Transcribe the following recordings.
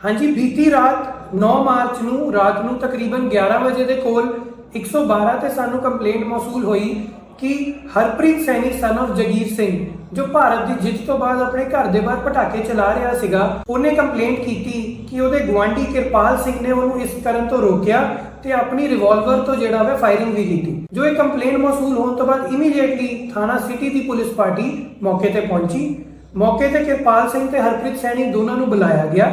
ਹਾਂਜੀ, ਬੀਤੀ ਰਾਤ 9 ਮਾਰਚ ਨੂੰ, ਰਾਤ ਨੂੰ ਤਕਰੀਬਨ 11 ਵਜੇ ਦੇ ਕੋਲ 112 ਤੇ ਸਾਨੂੰ ਕੰਪਲੇਂਟ ਮੌਸੂਲ ਹੋਈ ਕਿ ਹਰਪ੍ਰੀਤ ਸੈਣੀ ਸਨ of ਜਗੀਰ ਸਿੰਘ, ਜੋ ਭਾਰਤ ਦੀ ਜਿੱਤ ਤੋਂ ਬਾਅਦ ਆਪਣੇ ਘਰ ਦੇ ਬਾਹਰ ਪਟਾਕੇ ਚਲਾ ਰਿਹਾ ਸੀਗਾ, ਉਹਨੇ ਕੰਪਲੇਂਟ ਕੀਤੀ ਕਿ ਉਹਦੇ ਗੁਆਂਢੀ ਕਿਰਪਾਲ ਸਿੰਘ ਨੇ ਉਹਨੂੰ ਇਸ ਕਰਨ ਤੋਂ ਰੋਕਿਆ ਤੇ ਆਪਣੀ ਰਿਵਾਲਵਰ ਤੋਂ ਜਿਹੜਾ ਵਾ ਫਾਇਰਿੰਗ ਵੀ ਕੀਤੀ। ਜੋ ਇਹ ਕੰਪਲੇਂਟ ਮੌਸੂਲ ਹੋਣ ਤੋਂ ਬਾਅਦ ਇਮੀਡੀਏਟਲੀ ਥਾਣਾ ਸਿਟੀ ਦੀ ਪੁਲਿਸ ਪਾਰਟੀ ਮੌਕੇ ਤੇ ਪਹੁੰਚੀ। ਮੌਕੇ ਤੇ ਕਿਰਪਾਲ ਸਿੰਘ ਤੇ ਹਰਪ੍ਰੀਤ ਸੈਣੀ ਦੋਨਾਂ ਨੂੰ ਬੁਲਾਇਆ ਗਿਆ।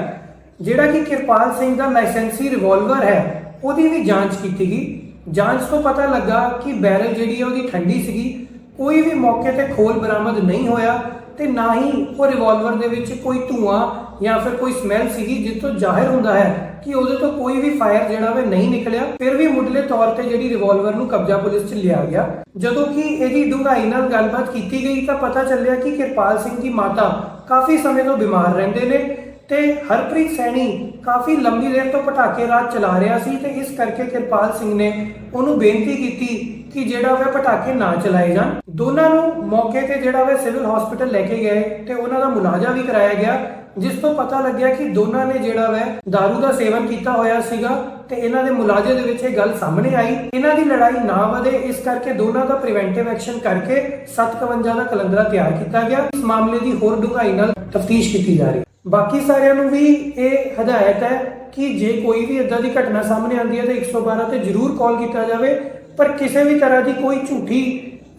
ਜਿਹੜਾ ਕਿ ਕਿਰਪਾਲ ਸਿੰਘ ਦਾ ਲਾਇਸੈਂਸੀ ਰਿਵਾਲਵਰ ਹੈ, ਉਹਦੀ ਵੀ ਜਾਂਚ ਕੀਤੀ ਗਈ। ਜਾਂਚ ਤੋਂ ਪਤਾ ਲੱਗਾ ਕਿ ਬੈਰਲ ਜਿਹੜੀ ਹੈ ਉਹਦੀ ਠੰਡੀ ਸੀਗੀ, ਕੋਈ ਵੀ ਮੌਕੇ ਤੇ ਖੋਲ ਬਰਾਮਦ ਨਹੀਂ ਹੋਇਆ ਤੇ ਨਾ ਹੀ ਉਹ ਰਿਵਾਲਵਰ ਦੇ ਵਿੱਚ ਕੋਈ ਧੂਆਂ ਜਾਂ ਫਿਰ ਕੋਈ ਸਮੈਲ ਸੀਗੀ ਜਿਸ ਤੋਂ ਜ਼ਾਹਿਰ ਹੁੰਦਾ ਹੈ ਕਿ ਉਹਦੇ ਤੋਂ ਕੋਈ ਵੀ ਫਾਇਰ ਜਿਹੜਾ ਵੇ ਨਹੀਂ ਨਿਕਲਿਆ। ਫਿਰ ਵੀ ਮੁੱਢਲੇ ਤੌਰ ਤੇ ਜਿਹੜੀ ਰਿਵਾਲਵਰ ਨੂੰ ਕਬਜ਼ਾ ਪੁਲਿਸ 'ਚ ਲਿਆ ਗਿਆ। ਜਦੋਂ ਕਿ ਇਹਦੀ ਡੂੰਘਾਈ ਨਾਲ ਗੱਲਬਾਤ ਕੀਤੀ ਗਈ ਤਾਂ ਪਤਾ ਚੱਲਿਆ ਕਿ ਕਿਰਪਾਲ ਸਿੰਘ ਦੀ ਮਾਤਾ ਕਾਫੀ ਸਮੇਂ ਤੋਂ ਬਿਮਾਰ ਰਹਿੰਦੇ ਨੇ ਤੇ ਹਰਪ੍ਰੀਤ ਸੈਣੀ ਕਾਫੀ ਲੰਬੀ ਦੇਰ ਤੋਂ ਪਟਾਕੇ ਰਾਤ ਚਲਾ ਰਿਹਾ ਸੀ ਤੇ ਇਸ ਕਰਕੇ ਕਿਰਪਾਲ ਸਿੰਘ ਨੇ ਉਹਨੂੰ ਬੇਨਤੀ ਕੀਤੀ ਕਿ ਜਿਹੜਾ ਵੇ ਪਟਾਕੇ ਨਾ ਚਲਾਏ ਜਾਣ। ਦੋਨਾਂ ਨੂੰ ਮੌਕੇ ਤੇ ਜਿਹੜਾ ਵੇ ਸਿਵਲ ਹਸਪੀਟਲ ਲੈ ਕੇ ਗਏ ਤੇ ਉਹਨਾਂ ਦਾ ਮੁਲਾਜ਼ਾ ਵੀ ਕਰਾਇਆ ਗਿਆ, ਜਿਸ ਤੋਂ ਪਤਾ ਲੱਗਿਆ ਕਿ ਦੋਨਾਂ ਨੇ ਜਿਹੜਾ ਵੇ दारू ਦਾ ਸੇਵਨ ਕੀਤਾ ਹੋਇਆ ਸੀਗਾ ਤੇ ਇਹਨਾਂ ਦੇ ਮੁਲਾਜ਼ੇ ਦੇ ਵਿੱਚ ਇਹ ਗੱਲ ਸਾਹਮਣੇ ਆਈ। ਇਹਨਾਂ ਦੀ ਲੜਾਈ ਨਾ ਵਧੇ, ਇਸ ਕਰਕੇ ਦੋਨਾਂ ਦਾ ਪ੍ਰੀਵੈਂਟਿਵ ਐਕਸ਼ਨ ਕਰਕੇ 751 ਦਾ ਕਲੰਦਰਾ ਤਿਆਰ ਕੀਤਾ ਗਿਆ। ਇਸ ਮਾਮਲੇ ਦੀ ਹੋਰ ਡੂੰਘਾਈ ਨਾਲ ਤਫਤੀਸ਼ ਕੀਤੀ ਜਾ ਰਹੀ ਬਾਕੀ ਸਾਰਿਆਂ ਨੂੰ ਵੀ ਇਹ ਹਦਾਇਤ ਹੈ ਕਿ ਜੇ ਕੋਈ ਵੀ ਇਦਾਂ ਦੀ ਘਟਨਾ ਸਾਹਮਣੇ ਆਉਂਦੀ ਹੈ ਤਾਂ 112 ਤੇ ਜ਼ਰੂਰ ਕਾਲ ਕੀਤਾ ਜਾਵੇ, ਪਰ ਕਿਸੇ ਵੀ ਤਰ੍ਹਾਂ ਦੀ ਕੋਈ ਝੂਠੀ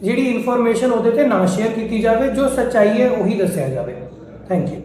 ਜਿਹੜੀ ਇਨਫੋਰਮੇਸ਼ਨ ਉਹਦੇ ਤੇ ਨਾ ਸ਼ੇਅਰ ਕੀਤੀ ਜਾਵੇ, ਜੋ ਸੱਚਾਈ ਹੈ ਉਹੀ ਦੱਸਿਆ ਜਾਵੇ। Thank you